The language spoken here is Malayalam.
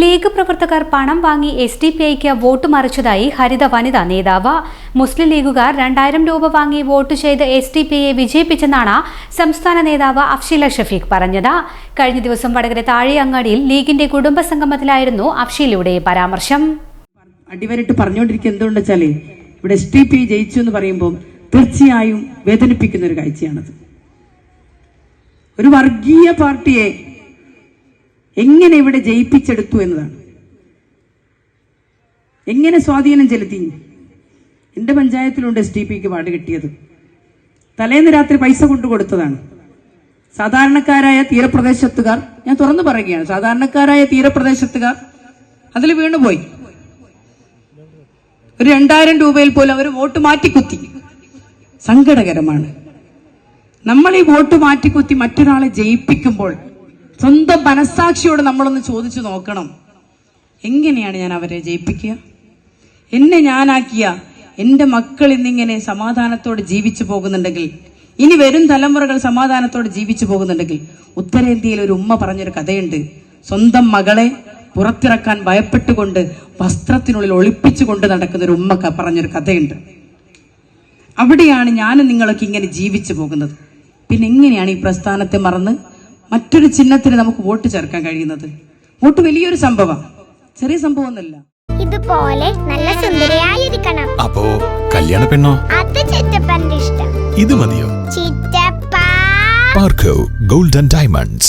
ലീഗ് പ്രവർത്തകർ പണം വാങ്ങി എസ് ഡി പി ഐക്ക് വോട്ട് മറിച്ചതായി ഹരിത വനിതാ നേതാവ്. മുസ്ലിം ലീഗുകാർ രണ്ടായിരം രൂപ വാങ്ങി വോട്ട് ചെയ്ത് എസ് ഡി പി ഐയെ വിജയിപ്പിച്ചെന്നാണ് സംസ്ഥാന നേതാവ് അഫ്ഷീല ഷഫീഖ് പറഞ്ഞത്. കഴിഞ്ഞ ദിവസം വടകര താഴെ അങ്ങാടിയിൽ ലീഗിന്റെ കുടുംബ സംഗമത്തിലായിരുന്നു അഫ്ഷീലയുടെ പരാമർശം. അടിവരട്ട് പറഞ്ഞുകൊണ്ടിരിക്കുക എന്തുകൊണ്ട് ഇവിടെ എസ് ഡി പി ജയിച്ചു എന്ന് പറയുമ്പോൾ തീർച്ചയായും വേദനിപ്പിക്കുന്ന ഒരു കാഴ്ചയാണത്. ഒരു വർഗീയ പാർട്ടിയെ എങ്ങനെ ഇവിടെ ജയിപ്പിച്ചെടുത്തു എന്നതാണ്. എങ്ങനെ സ്വാധീനം ചെലുത്തി എന്റെ പഞ്ചായത്തിലുണ്ട് എസ് ടി പിക്ക് വാർഡ് കിട്ടിയത്. തലേന്ന് രാത്രി പൈസ കൊണ്ടു കൊടുത്തതാണ്. സാധാരണക്കാരായ തീരപ്രദേശത്തുകാർ ഞാൻ തുറന്നു പറയുകയാണ് സാധാരണക്കാരായ തീരപ്രദേശത്തുകാർ അതിൽ വീണുപോയി. ഒരു രണ്ടായിരം രൂപയിൽ പോലും അവർ വോട്ട് മാറ്റിക്കുത്തി. സങ്കടകരമാണ്. നമ്മൾ ഈ വോട്ട് മാറ്റിക്കുത്തി മറ്റൊരാളെ ജയിപ്പിക്കുമ്പോൾ സ്വന്തം മനസ്സാക്ഷിയോട് നമ്മളൊന്ന് ചോദിച്ചു നോക്കണം. എങ്ങനെയാണ് ഞാൻ അവരെ ജയിപ്പിക്കുക? എന്നെ ഞാനാക്കിയ എന്റെ മക്കൾ ഇന്നിങ്ങനെ സമാധാനത്തോടെ ജീവിച്ചു പോകുന്നുണ്ടെങ്കിൽ ഇനി വരും തലമുറകൾ സമാധാനത്തോടെ ജീവിച്ചു പോകുന്നുണ്ടെങ്കിൽ ഉത്തരേന്ത്യയിൽ ഒരു ഉമ്മ പറഞ്ഞൊരു കഥയുണ്ട്. സ്വന്തം മകളെ പുറത്തിറക്കാൻ ഭയപ്പെട്ടുകൊണ്ട് വസ്ത്രത്തിനുള്ളിൽ ഒളിപ്പിച്ചു കൊണ്ട് നടക്കുന്ന ഒരു ഉമ്മ പറഞ്ഞൊരു കഥയുണ്ട്. അവിടെയാണ് ഞാനും നിങ്ങളൊക്കെ ഇങ്ങനെ ജീവിച്ചു പോകുന്നത്. പിന്നെ എങ്ങനെയാണ് ഈ പ്രസ്ഥാനത്തെ മറന്ന് മറ്റൊരു ചിഹ്നത്തിന് നമുക്ക് വോട്ട് ചേർക്കാൻ കഴിയുന്നത്? വോട്ട് വലിയൊരു സംഭവമാണ് ചെറിയ സംഭവമൊന്നുമല്ല. ഇതുപോലെ നല്ല സുന്ദരിയായിരിക്കണം. അപ്പോ കല്യാണ പെണ്ണോ? അത് ചിറ്റപ്പന്റെ ഇഷ്ടം. ഇത് മതിയോ? ചിറ്റപ്പ. പാർക്കോ ഗോൾഡൻ ഡയമണ്ട്സ്.